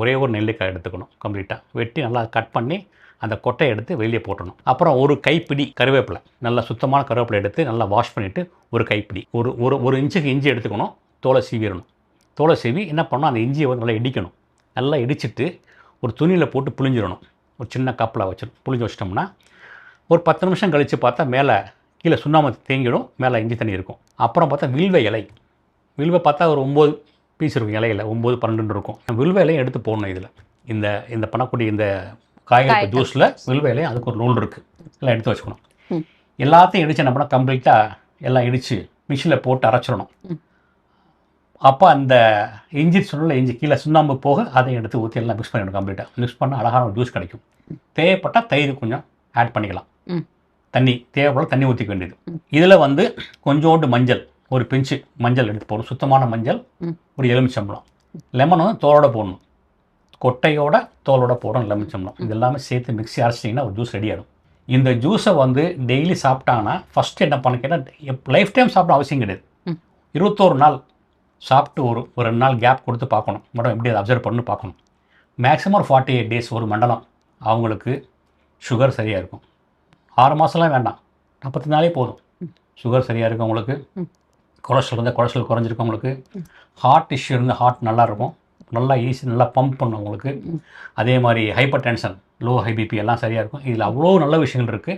ஒரே ஒரு நெல்லிக்காய் எடுத்துக்கணும் கம்ப்ளீட்டாக வெட்டி நல்லா கட் பண்ணி அந்த கொட்டையை எடுத்து வெளியே போட்டணும். அப்புறம் ஒரு கைப்பிடி கருவேப்பிலை நல்லா சுத்தமான கருவேப்பிலை எடுத்து நல்லா வாஷ் பண்ணிவிட்டு ஒரு கைப்பிடி. ஒரு ஒரு ஒரு இன்ச்சுக்கு இஞ்சி எடுத்துக்கணும் தோலை சீவிடணும். தோலை சீவி என்ன பண்ணணும் அந்த இஞ்சியை வந்து நல்லா இடிக்கணும். நல்லா இடிச்சிட்டு ஒரு துணியில் போட்டு புளிஞ்சிடணும் ஒரு சின்ன கப்பில் வச்சு புழிஞ்சு வச்சிட்டோம்னா ஒரு பத்து நிமிஷம் கழித்து பார்த்தா மேலே கீழே சுண்ணாம்பு தேங்கிடும் மேலே இஞ்சி தண்ணி இருக்கும். அப்புறம் பார்த்தா வில்வ இலை. வில்வை பார்த்தா ஒரு ஒம்பது பீஸ் இருக்கும் இலையில ஒம்பது பன்னெண்டு இருக்கும். வில்வ இலையும் எடுத்து போடணும் இதில். இந்த இந்த பண்ணக்கூடிய இந்த காய்கறி ஜூஸில் வில்வ இலையும் அதுக்கு ஒரு நூல் இருக்குது எல்லாம் எடுத்து வச்சுக்கணும். எல்லாத்தையும் இடிச்சு என்ன பண்ணால் கம்ப்ளீட்டாக எல்லாம் இடித்து மிஷினில் போட்டு அரைச்சிடணும். அப்போ அந்த இஞ்சி சொன்ன இஞ்சி கீழே சுண்ணாம்பு போக அதையும் எடுத்து ஊற்றி எல்லாம் மிக்ஸ் பண்ணிடணும் கம்ப்ளீட்டாக மிக்ஸ் பண்ண அழகான ஜூஸ் கிடைக்கும். தேவைப்பட்டால் தயிர் கொஞ்சம் ஆட் பண்ணிக்கலாம். தண்ணி தேவைப்பட தண்ணி ஊற்றிக்க வேண்டியது. இதில் வந்து கொஞ்சோண்டு மஞ்சள். ஒரு பிஞ்சு மஞ்சள் எடுத்து போடணும். சுத்தமான மஞ்சள். ஒரு எலுமிச்சம்பழம். லெமன் வந்து தோலோட போடணும். கொட்டையோட தோலோட போடணும் எலுமிச்சம்பழம். இது எல்லாமே சேர்த்து மிக்ஸி அரைச்சிட்டிங்கன்னா ஒரு ஜூஸ் ரெடி ஆகிடும் இந்த ஜூஸை வந்து டெய்லி சாப்பிட்டாங்கன்னா ஃபஸ்ட்டு என்ன பண்ண கேட்டால் லைஃப் டைம் சாப்பிட அவசியம் கிடையாது. இருபத்தோரு நாள் சாப்பிட்டு ஒரு ஒரு ரெண்டு நாள் கேப் கொடுத்து பார்க்கணும். மேடம் எப்படி அதை அப்சர்வ் பண்ணி பார்க்கணும். மேக்ஸிமம் ஒரு ஃபார்ட்டி எயிட் டேஸ் ஒரு மண்டலம் அவங்களுக்கு சுகர் சரியாக இருக்கும். ஆறு மாதம்லாம் வேண்டாம். நாற்பத்தி நாளே போதும். சுகர் சரியாக இருக்கும் உங்களுக்கு? ம். கொலஸ்ட்ரால் இருந்தால் கொலஸ்ட்ரால் குறைஞ்சிருக்கும் உங்களுக்கு. ஹார்ட் இஷ்யூ இருந்தால் ஹார்ட் நல்லா இருக்கும் நல்லா ஈஸி நல்லா பம்ப் பண்ணும் உங்களுக்கு. அதே மாதிரி hypertension low high BP எல்லாம் சரியாக இருக்கும். இதில் அவ்வளோ நல்ல விஷயங்கள் இருக்குது